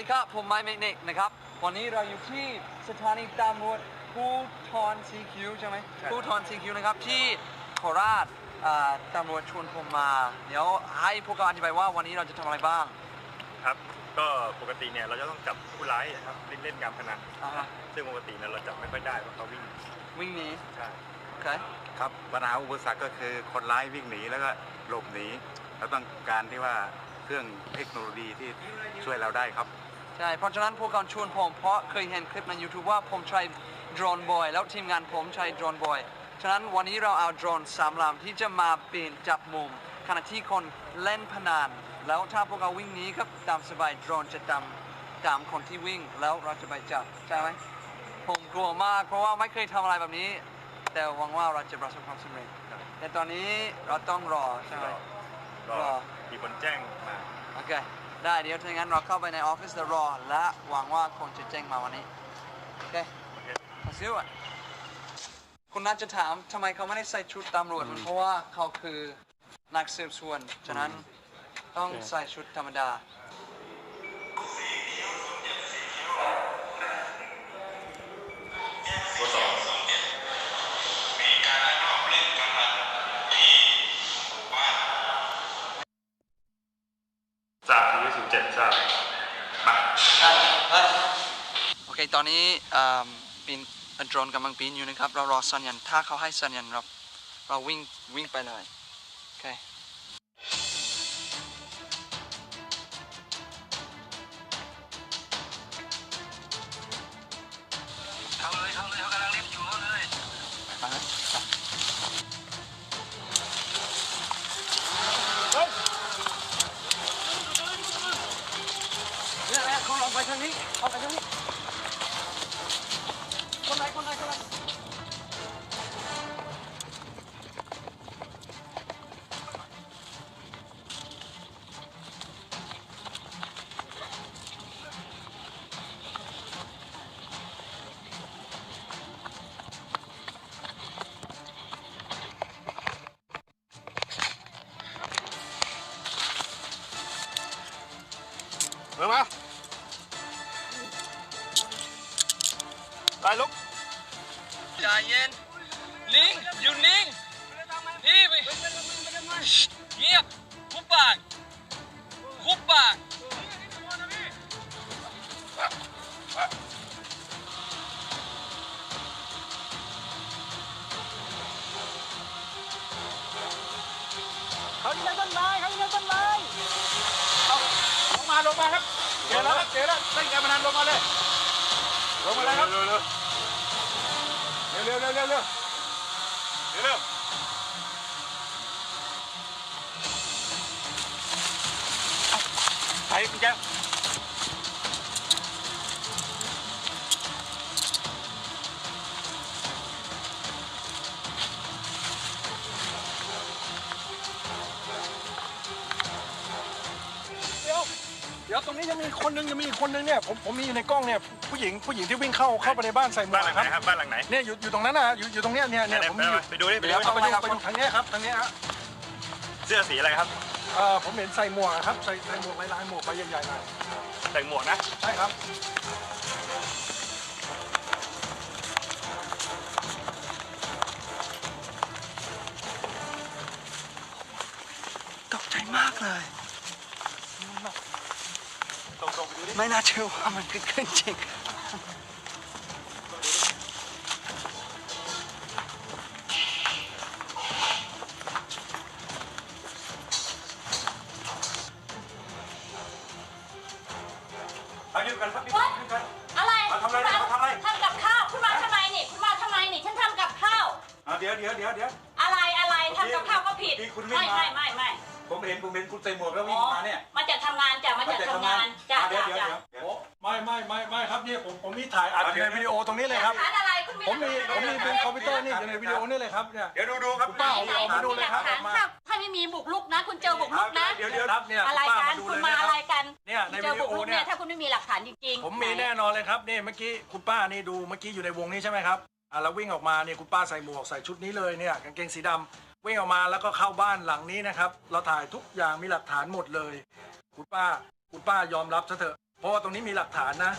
ดีครับ ผมไมค์เมกเนกนะครับ วันนี้เราอยู่ที่สถานีตำรวจภูทรซีคิวใช่ไหมภูทรซีคิวนะครับ ที่โคราชอ่าตำรวจชวนผมมา เดี๋ยวให้พวกเราอธิบายว่าวันนี้เราจะทำอะไรบ้าง ครับ ก็ปกติเนี่ยเราจะต้องจับผู้ร้ายนะครับเล่นเล่นการพนันอ่าฮะ ซึ่งปกติเนี่ยเราจับไม่ค่อยได้เพราะเขาวิ่งวิ่งหนีใช่โอเคครับปัญหาอุปสรรคก็คือคนร้ายวิ่งหนีแล้วก็หลบหนีเราต้องการที่ว่า เครื่องเทคโนโลยีที่ช่วยเราได้ครับ ใช่ เพราะฉะนั้นพวกเราชวนผมเพราะเคยเห็นคลิปใน YouTube ว่าผมใช้โดรนบ่อย แล้วทีมงานผมใช้โดรนบ่อย ฉะนั้นวันนี้เราเอาโดรนสามลำที่จะมาปีนจับมุมขณะที่คนเล่นพนันแล้วถ้าพวกเราวิ่งหนี้ก็ตามสบายโดรนจะตามตามคนที่วิ่งแล้วเราจะไปจับใช่ไหมผมกลัวมากเพราะว่าไม่เคยทำอะไรแบบนี้ แต่หวังว่าเราจะประสบความสำเร็จแต่ตอนนี้เราต้องรอใช่ไหม ก็รอ มีคนแจ้งมาโอเค ได้เดี๋ยวถ้างั้นเราเข้าไปในออฟฟิศแล้วรอ และหวังว่าคนจะแจ้งมาวันนี้ โอเคโอเคมาซิวอะคุณน่าจะถามทำไมเขาไม่ได้ใส่ชุดตำรวจมันเพราะว่าเขาคือนักสืบสวน ฉะนั้นต้องใส่ชุดธรรมดา ทราบที่ศูนย์เจ็ดทราบมาโอเคตอนนี้ปีนโดรนกำลังปีนอยู่นะครับ เรารอสัญญาณถ้าเขาให้สัญญาณเราเราวิ่งวิ่งไปเลยโอเคเข้าเลยเข้าเลยเขากำลังเล่นอยู่เข้าเลย อะฮะเนี่ยเนี่ยเขาลอง ไปทางนี้เอาไปทางนี้คนไหนคนไหนคนไหนเร็วมาตายลุกใจเย็นนิ่งอยู่นิ่งนี่ไปเงียบคุบปากคุบปากเขาอยู่ในต้นไม้เขาอยู่ในต้นไม้เอาลงมาลงมาครับเจอแล้วครับเจอแล้วเล่นการพนันลงมาเลยลงมาเลยครับ เร็วเร็วเร็วเร็วเร็วเร็วไปคุณแจ๊ เดี๋ยวตรงนี้ยังมีคนนึงยังมีอีกคนนึงเนี่ยผมผมมีอยู่ในกล้องเนี่ยผู้หญิงผู้หญิงที่วิ่งเข้าเข้าไปในบ้านใส่หมวบ้านกหลังไหคนรับครับบ้านหลังไหนเนี่ยอยู่อยู่ตรงนั้นนะอยู่อยู่ตรงเนี้ยเนี่ยเนี่ยผมมีอยู่ไปดูดิไปเดี๋ดูยวดิเอาไปดูไปดูทางเนี้ยครับทางเนี้ยฮะเสื้อสีอะไรครับเอ่อผมเห็นใส่หมวกอะครับใส่ใส่หมวกลายลายๆหมวกใบใหญ่ๆหน่อยใส่หมวกนะใช่ครับตกใจมากเลย ตรงตรงไปดูดิไม่น่าเชื่อว่ามันคือเครื่องจริง เอายืนกันครับยืนกัน อะไรมาทำอะไรเนี่ยมาทำอะไร ทำกับข้าวคุณมาทำไมนี่คุณมาทำไมนี่ฉันทำกับข้าวเอาเดี๋ยวเดี๋ยวเดี๋ยวเดี๋ยว อะไรอะไรทำกับข้าวก็ผิดที่คุณวิ่งไม่มา ไม่ไม่ไม่ ผมเห็นผมเห็นคุณใส่หมวกแล้ววิ่งมาเนี่ย มาจากทำงานจ้ะมาจากทำงานจ้ะเดี๋ยวจ้ะเดี๋ยวจ้ะเดี๋ยวโอ้ไม่ไม่ไม่ไม่ครับเนี่ยผมผมมีถ่ายอัดอยู่ในวิดีโอตรงนี้เลยครับหลักฐานอะไรคุณผมมีหลักผมมีฐานเป็นคอมพิวเตอร์นี่อยู่ในวิดีโอนี่เลยครับเนี่ยเดี๋ยวดูดูครับคุณป้าไหนเอามาดูเลยครับหลักฐานเอามาถ้าถ้าไม่มีบุกลุกนะ คุณเจอบุกลุกนะเดี๋ยวเดี๋ยวครับเนี่ยอะไรป้ากัมานดูคุเลณยมานะคอะไรรับกันเนี่ยในเจวิอดีบุกโอลุกเนี่เนี่ยยถ้าคุณไม่มีหลักฐานจริงๆ ผมมีไหแน่นอนเลยครับนี่เมื่อกี้คุณป้านี่ดูเมื่อกี้อยู่ในวงนี้ใช่ไหมครับอะแล้ววิ่งออกมาเนี่ยคุณป้าใส่หมวกใส่ชุดนี้เลยเนี่ยกางเกงสีดำ วิ่งออกมาแล้วก็เข้าบ้านหลังนี้นะครับ เราถ่ายทุกอย่างมีหลักฐานหมดเลย คุณป้า คุณป้ายอมรับซะเถอะ เพราะว่าตรงนี้มีหลักฐานนะ